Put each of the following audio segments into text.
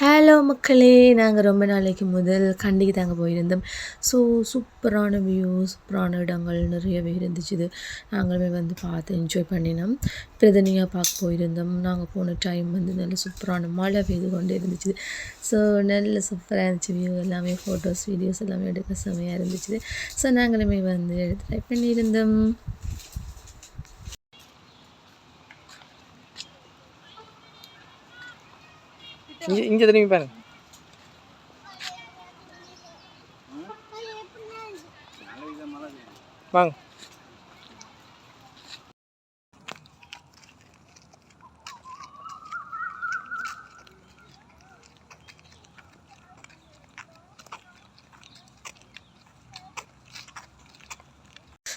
Hello மக்களே. நாங்கள் ரொம்ப நாளைக்கு முதல் கண்டிக்கு தாங்க போயிருந்தோம். ஸோ சூப்பரான வியூ சூப்பரான இடங்கள் நிறையவே இருந்துச்சு. நாங்களுமே வந்து பார்த்து என்ஜாய் பண்ணினோம். பிரதனியாக பார்க்க போயிருந்தோம். நாங்கள் போன டைம் வந்து நல்ல சூப்பரான மழை பெய்து கொண்டு இருந்துச்சு. ஸோ நல்ல சூப்பராக இருந்துச்சு வியூ எல்லாமே ஃபோட்டோஸ் வீடியோஸ் எல்லாமே எடுக்க செமையாக இருந்துச்சு. ஸோ நாங்களுமே வந்து ட்ரை பண்ணியிருந்தோம். இங்கே இங்கே திரும்பி பாருங்க வாங்க.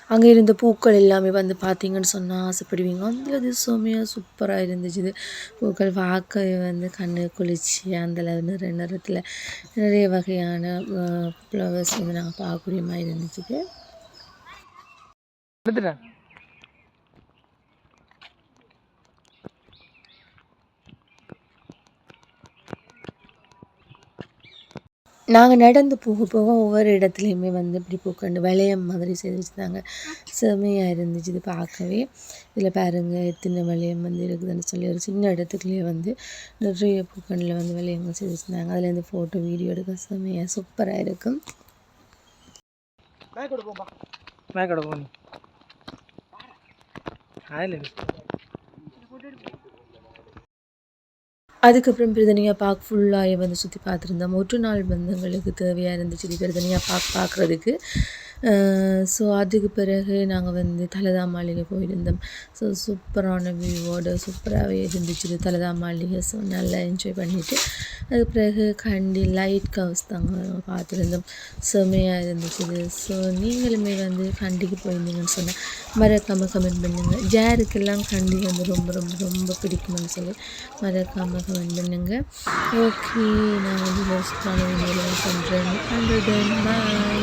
அங்கே இருந்த பூக்கள் எல்லாமே வந்து பார்த்தீங்கன்னு சொன்னால் ஆசைப்படுவீங்க. அந்த இது சூப்பராக இருந்துச்சு இது. பூக்கள் பார்க்கவே வந்து கண்ணு குளிர்ச்சி அந்த நிற நிறத்தில் நிறைய வகையான ஃப்ளவர்ஸ் வந்து நாங்கள் பார்க்கக்கூடிய மாதிரி இருந்துச்சு நாங்கள் நடந்து போக போக ஒவ்வொரு இடத்துலையுமே வந்து இப்படி பூக்கண்டு வளையம் மாதிரி செய்து வச்சுருந்தாங்க. செமையாக இருந்துச்சு இது பார்க்கவே. இதில் பாருங்கள் எத்தனை வளையம் வந்து இருக்குதுன்னு சொல்லி ஒரு சின்ன இடத்துக்குள்ளேயே வந்து நிறைய பூக்கண்டில் வந்து வளையங்கள் செய்து வச்சுருந்தாங்க. அதில் ஃபோட்டோ வீடியோ எடுக்க செமையாக சூப்பராக இருக்கும். மேக்கோட போனி அதில் அதுக்கப்புறம் பிரதனியா பார்க் ஃபுல்லாக வந்து சுற்றி பார்த்துருந்தோம். ஒற்று நாள் பந்தங்களுக்கு தேவையாக இருந்துச்சு இது பிரதனியா பார்க் பார்க்குறதுக்கு. ஸோ அதுக்கு பிறகு நாங்கள் வந்து தலதா மாளிகை போயிருந்தோம். ஸோ சூப்பரான வியூவோட சூப்பராகவே இருந்துச்சு. தலதா மாளிகை ஸோ நல்லா என்ஜாய் பண்ணிவிட்டு அதுக்கு பிறகு கண்டி லைட் கவுஸ் தாங்க பார்த்துருந்தோம். செம்மையாக இருந்துச்சு ஸோ நீங்களுமே வந்து கண்டிக்கு போயிருந்தீங்கன்னு சொன்னால் மறக்காமல் கமெண்ட் பண்ணுங்கள் ஜேருக்கெல்லாம் கண்டி வந்து ரொம்ப ரொம்ப ரொம்ப பிடிக்கும்னு சொல்லி மறக்காமல் கமெண்ட் பண்ணுங்கள் ஓகே நான் வந்து யோசிக்கான வீடியோவில் பண்ணுறேன் பாய்